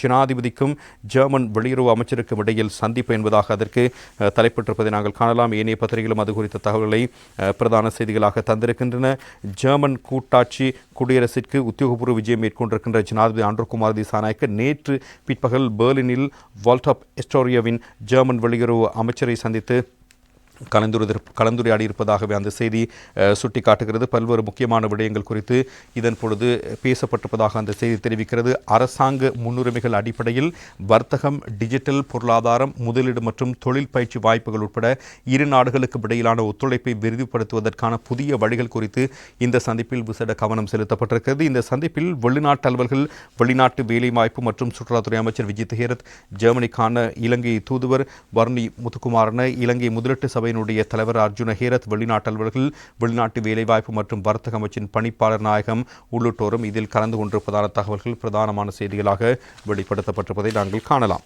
ஜனாதிபதிக்கும் German வெளியுறவு அமைச்சருக்கும் இடையில் சந்திப்பு என்பதாக அதற்கு தலைப்பட்டிருப்பதை நாங்கள் காணலாம். ஏனைய பத்திரிகைகளும் அது குறித்த தகவல்களை பிரதான செய்திகளாக தந்திருக்கின்றன. ஜெர்மன் கூட்டாட்சி குடியரசிற்கு உத்தியோகபூர்வ விஜயம் மேற்கொண்டிருக்கின்ற ஜனாதிபதி ஆண்ட்ரோகுமார் திசாநாயக்க நேற்று பிற்பகல் பெர்லினில் வால்டப் எஸ்டோரியாவின் ஜெர்மன் வெளியுறவு அமைச்சரை சந்தித்து கலந்துரை கலந்துரையாடி இருப்பதாகவே அந்த செய்தி சுட்டிக்காட்டுகிறது. பல்வேறு முக்கியமான விடயங்கள் குறித்து இதன் பொழுது பேசப்பட்டிருப்பதாக அந்த செய்தி தெரிவிக்கிறது. அரசாங்க முன்னுரிமைகள் அடிப்படையில் வர்த்தகம் டிஜிட்டல் பொருளாதாரம் முதலீடு மற்றும் தொழில் பயிற்சி வாய்ப்புகள் உட்பட இரு நாடுகளுக்கு இடையிலான ஒத்துழைப்பை விரிவுபடுத்துவதற்கான புதிய வழிகள் குறித்து இந்த சந்திப்பில் விசேட கவனம் செலுத்தப்பட்டிருக்கிறது. இந்த சந்திப்பில் வெளிநாட்டு அலுவல்கள் வெளிநாட்டு வேலைவாய்ப்பு மற்றும் சுற்றுலாத்துறை அமைச்சர் விஜய் ஹேரத் ஜெர்மனிக்கான இலங்கை தூதுவர் வர்ணி முத்துக்குமாரன இலங்கை முதலீட்டு சபையினுடைய தலைவர் அர்ஜுன ஹேரத் வெளிநாட்டு அலுவலர்கள் வெளிநாட்டு வேலைவாய்ப்பு மற்றும் வர்த்தக அமைச்சின் பணிப்பாளர் நாயகம் உள்ளிட்டோரும் இதில் கலந்து கொண்டிருப்பதான தகவல்கள் பிரதானமான செய்திகளாக வெளிப்படுத்தப்பட்டிருப்பதை நாங்கள் காணலாம்.